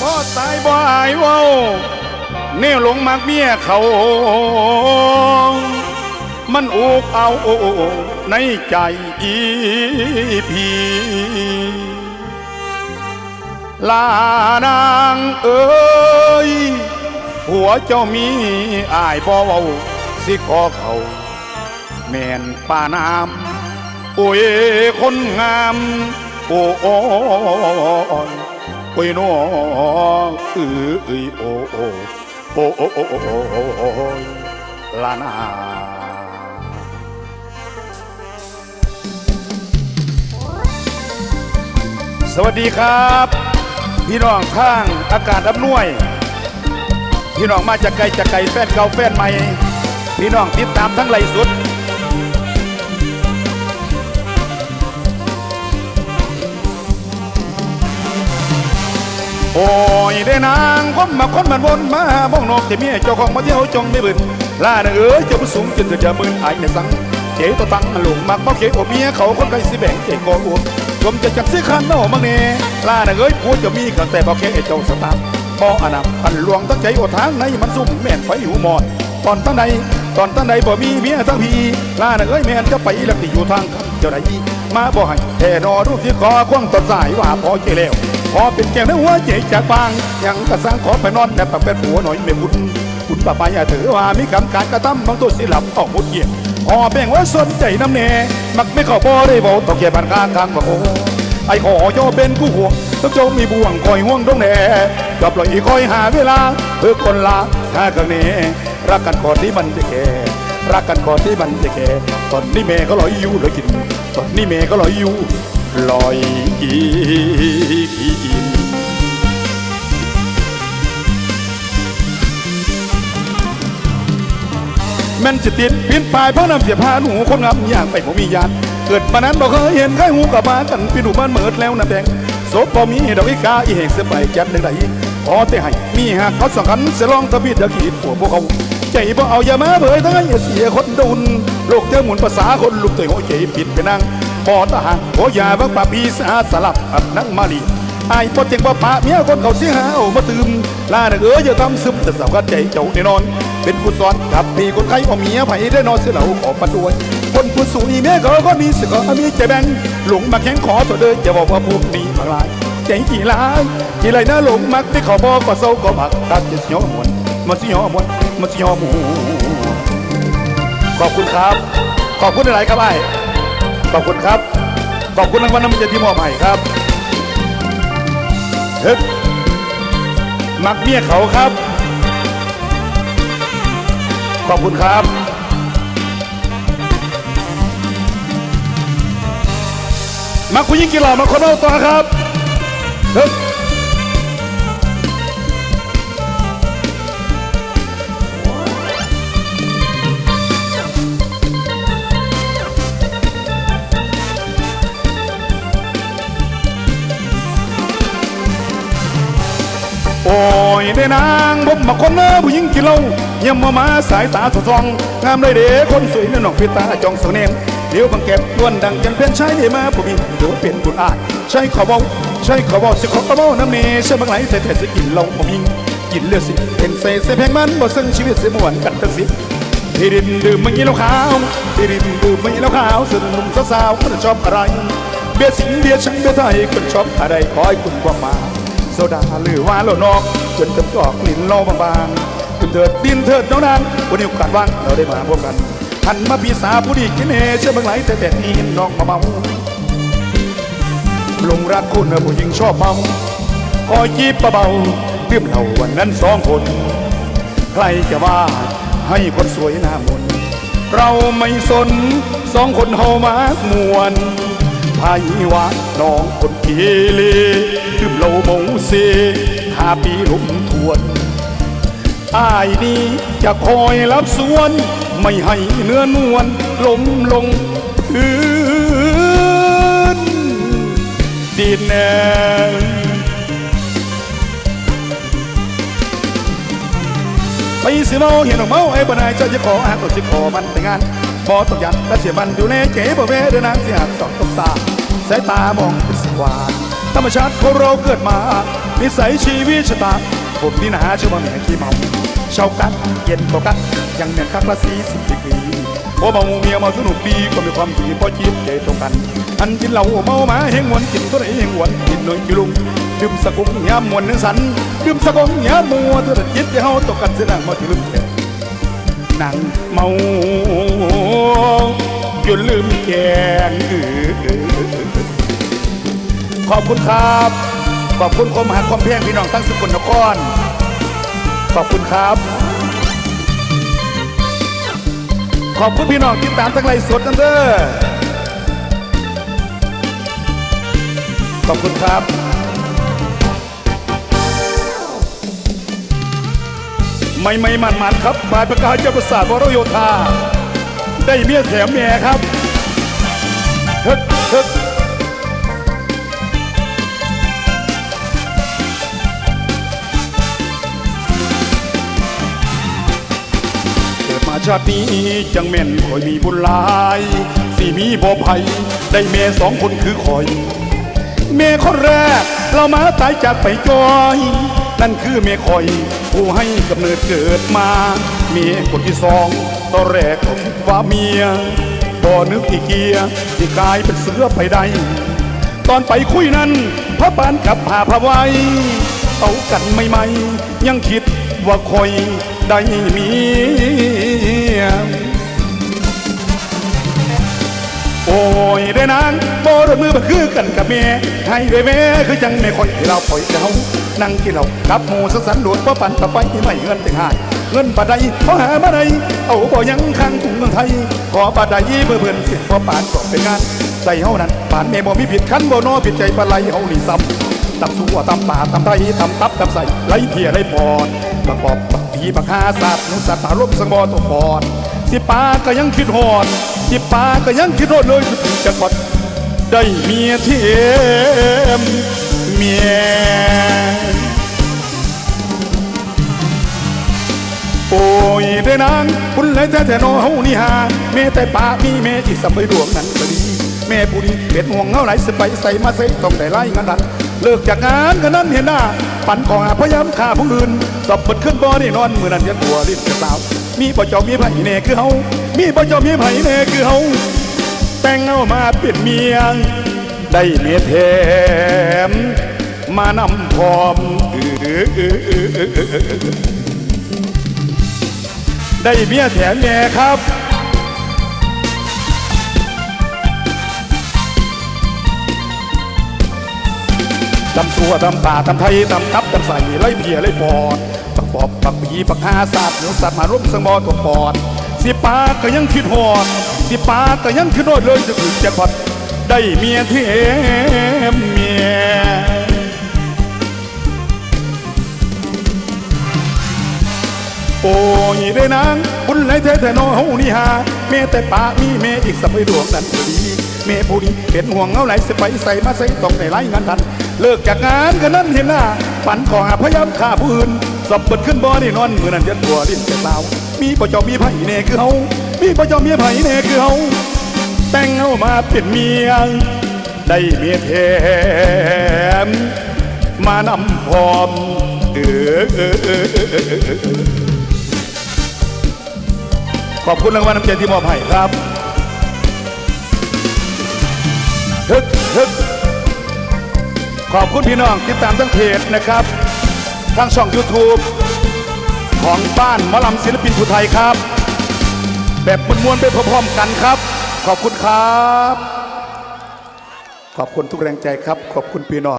พ่อตายบ่อายว้าแนวหลงมักเมียเขา มันอุกเอาในใจอีพีลานางเอ้ย หัวเจ้ามีอายบ่เว้าสิขอเขา แม่นป้านามโอ้ยคนงาม โอ้โอ้ย อ้ยน้อเออเอยโอ้โอ้โอ้โอ้โอ้โอ้โอ้ยลานาสวัสดีครับ พี่น้องข้างอากาศอำนวย พี่น้องมาจากไกลจากไกลแฟนเก่าแฟนใหม่ พี่น้องติดตามทั้งไหลฟ์สุด โอ้ยได้นางคนมาคนมันวนมาบ้องนอกแต่เมียเจ้าของมาเที่ยวจงไม่บึนล่าเนเอ้ยเจ้าผู้สูงจนเธอจะมึนไอ้ในสังเจ๋ตัวตังหลงมักบ่เขตโอเมียเขาคนไกลสิแบ่งเจ๋กออ้วมชมจะจักซื้อคันโน่มังเน่ล่าเนเอ้ยพูดจะมีกันแต่บ่เขตเจ้าสตาร์บ่อนับพันหลวงตั้งใจโอทางในมันซุ่มแม่นไฟหูหมอดตอนตั้งใดตอนตั้งใดบ่มีเมียทั้งพีล่าเนเอ้ยแม่นจะไปลักที่อยู่ทางคำเจ้าใดมาบ่ให้แท่นอรูปที่คอควงต้นสายว่าพอเจแล้ว พอเป็นแก้วในหัวใจจากบางยังกระสังขอไปนอนแต่ปักเป็นหัวหน่อยไม่บุญคุณป้าป้าอย่าถือว่ามีกรรมการกระทำบางตัวสิหลับออกหมดเกียรพอแบ่งไว่าสนใจน้ำเนมักไม่เข้าบ่ได้บอกต้อเกียบันกลางกลางบอกโอ้ไอ้ขอยอเป็นกู้ห่วงต้องจงมีบ่วงคอยห่วงตรงแน่กับปล่อยคอยหาเวลาเพื่อคนละถ้ากังเนรักกันก่อนที่มันจะแก่รักกันก่อนที่มันจะแก่ตอนนี้แม่ก็ลอยอยู่เลยกินตอนนี้แม่ก็ลอยอยู่ ลอยกินแม่นสิติดปีนปลายเพราะน้ำเสียพาหนูคนงามอย่างไปผมมีญาติเกิดมานั้นบอกเคยเห็นใครหูกับมากันปีหนูบ้านเหมิดแล้วน้ำแดงโซบบ่มีดอกอีกาอีเหงเสียไปจัดหนึ่งใดพอแต่ให้มีหากเขาสองคันเสียลองทบีดขีดหัวพวกเขาใจบ่เอาอย่ามาเผยทั้งอย่าเสียคนดุนโลกเจ้าหมุนภาษาคนลูกตัวหัวใจผิดไปนั่ง พอทหารโอยาบังปาปีสาสลับอับนั่งมาลีไอ้ปอดเจงปอปะเมียคนเขาเสียหาเอามาตืมลาเนเอออย่าทำซึมแต่สาวกัดใจเจ้าแน่นอน เป็นผู้สอนกับปีคนไข้เอาเมียไผได้นอนเสียเหล่าขอปัดด้วยคนผู้สูงอีเมียเขาก็มีสิก็มีใจแบงหลงมาแข่งขอตัวเด้ออย่าบอกว่าพวกนี้บางรายใจกี่ล้านกี่ไรนะหลงมักที่ขาบอกก็เศร้าก็มักตัดจะสยอมวนมาสิยอมวนมาสิยอมหมูขอบคุณครับ ขอบคุณอะไรครับไอ้ ขอบคุณครับ ขอบคุณรางวัลน้ำใจที่มอบให้ครับเฮ้ยมักเมียเขาครับ ขอบคุณครับ มักคุยยิ่งกี่หล่อมาคนเอาตัวครับเฮ้ย ได้นางผมมาคนเนอผู้หญิงกี่เหล่ายังมามาสายตาสะท้อง งามเลยเด้คนสวยนั่นน้องพิตาจองสงเนมเดี๋ยวบังเก็บล้วนดังจันเพียนใช้ได้มาผมมีเดี๋ยวเป็นบุญอาจใช่ขอบอกใช่ขอบอกสิขอขอบอกน้ำเนใช่บางไหลแต่แต่จะกินเหล่าผมยิงกินเลือดสิเป็นเศษเศษแพงมันบ่ซึ่งชีวิตเสียมวนกันทั้งสิที่ดินดื่มมันยี่เหล้าขาวที่ดินดื่มมันยี่เหล้าขาวส่วนหนุ่มสาวๆคนชอบอะไรเบียร์สิงเบียร์ชังเบียร์ไทยคนชอบอะไรขอให้คุณความมา โซดาหรือว่าเหล้านอก จนจะกอกลิ่นโลบางๆคุณเถิดดินเถิดน้องนางวันนี้โอกาสว่างเราได้มาพบกันหันมาปีสาผู้ดีกินเฮเชื่อบังไหลแต่แต่นี้น้องมาเมาลงรักคุณผู้หญิงชอบเมาคอยจีบเบาๆดื่มเหล้าวันนั้นสองคน ใครจะว่าให้คนสวยหน้ามนเราไม่สนสองคนเฮามามวนพายว่าน้องคน เกเรดื่มเหล้าเมาเซห้าปีลมทวนอายนี้จะคอยรับสวน ไม่ให้เนื้อนวลล้มลงพื้นดินแนไปสิเมาเห็นของเมาไอ้บนายเจ้าจะขออาตัวจะขอมันแต่งานบอต้องยันและเสียมันอยู่ในเก๋บ่เวเดินนางเสียหักสองตบตาสายตามองเป็น สวานตรรมชาติของเราเกิดมา นิสัยชีวิตชะตาผมนี่นะชื่อว่าแม่ขี้เมาเช้ากันเย็นก็กันยังเหมือนคักละสีสิบดีกรพอเมาเมียมาสนุกดีก็มีความดีพอจิตใจตรงกัน อันกินเหล้าเมามาเฮงหวนกินตัวไหนเฮงหวนกินหน่อยกิลุงดื่มสะกุงยามมวนนึงสันดื่มสะกุงยามมัวตัวเด็ดยิดที่เฮาตกกันเสียหนังมาที่ลืมแกนั่งเมาจนลืมแกงเออ ขอบคุณครับ ขอบคุณคมหักความเพียงพี่น้องทั้งสกุลนคร ขอบคุณครับ ขอบคุณพี่น้องที่ตามทั้งไลฟ์สดนั่นเด้อขอบคุณครับ ไม่ไม่มันมันครับบายประกาศเจ้าประสาทวรโยธา ได้เมียแถมเมียครับฮึกฮึกเกิด ชาตินี้จังเม่นคอยมีบุญหลาย สิมีบ่ภัยได้เมียสองคนคือคอยเมยคนแรกเรามาตายจากไปจอย นั่นคือเมยคอย ผู้ให้กำเนิดเกิดมาเมียคนที่สองตอนแรกก็คิดว่าเมียบ่นึกที่เกียร์ที่กลายเป็นเสือไปได้ตอนไปคุยนั้นพระปานกับพาพาไว้เอากันไม่ไม่ยังคิดว่าคอยได้มี อยได้นางโบรมือมาคือกันกับเมียให้ได้แม่คือจังไม่ค่อยให้เราปล่อยเขานั่งกินเหล้ากับหมูสังสรรค์โดดว่าปั่นต่อไปไม่เงินแต่งหายเงินบาดใดพอหามาได้เอาบ่ยังข้างถุงเมืองไทย ขอบาดใดเพื่อเพื่อนเสียพอปานก็เป็นงานใส่เฮานั้นปานแม่บ่มีผิดคันบ่นอผิดใจปลาไหลเฮานี่ซ้ำตำสัวตำป่าตำไทยตำตับตำใส่ไหลเทียไหลปอดประกอบปักผีปักหาศาสตร์นุสัตว์ตารบสังบอตัวปอดสิปาก็ยังคิดหอด สิปาก็ยังคิดหอดเลยจะกดได้เมียเทียมเมียโอ้ยได้นางคุณเลยแต่แต่นอเฮานี่หาแม่แต่ป่ามีแม่อีกสัมไปดวงนั้นก็ดีแม่ผู้ดีเป็ดห่วงเงาไหลสไปใส่มาใส่ต้องได้ไล่งานดันเลิกจากงานก็นั้นเห็นหน้า ปั่นของหาพยายามฆ่าผู้อื่นสอบเปิดขึ้นบ่อนี่นอนมือนั้นยันตัวลิ้นจะสาว มีบ่เจ้ามีไผ่เน่คือเฮามีบ่เจ้ามีไผ่เน่คือเฮาแต่งเอามาเป็นเมียได้เมียแถมมานำพร้อมได้เมียแถมแม่ครับ ตำตัวตำป่าตำไทยตำตับตำใส่ไล่เพียไล่ปอดปักปอบปักปีปักหาศาสตร์หนูสัตว์มาร่วมสังบอตัวปอดสิปาก็ยังคิดหอด สิปาก็ยังคิดโดดเลยจะถึงจะพอดได้เมียเทมเมียโอ้ยได้นางบุญไหลแท้แต่นอเฮานี่หาแม่แต่ป่ามีแม่อีกสับไปดวงนั้นก็ดีแม่ผู้นี้เป็นห่วงเงาไหลสไปใส่มาใส่ต้องในไล่งานทัน เลิกจากงานก็นั้นเห็นหน้าปั่นของหาพยายามฆ่าผู้อื่นสอบเปิดขึ้นบ่อนี่นอนมือนั้นยันตัวลิ้นจะสามีประจอมมีไผ่เน่คือเฮามีประจอมมีไผ่เน่คือเฮาแต่งเฮามาเป็นเมียได้เมียแถมมานำพร้อมเออเออเออเออเออเออขอบคุณรางวัลน้ำใจที่มอบให้ครับฮึกฮึก ขอบคุณพี่น้องติดตามทั้งเพจนะครับทางช่อง YouTube ของบ้านหมอลำศิลปินผู้ไทยครับ แบบมวลๆไปพร้อมๆกันครับ ขอบคุณครับ ขอบคุณทุกแรงใจครับ ขอบคุณพี่น้อง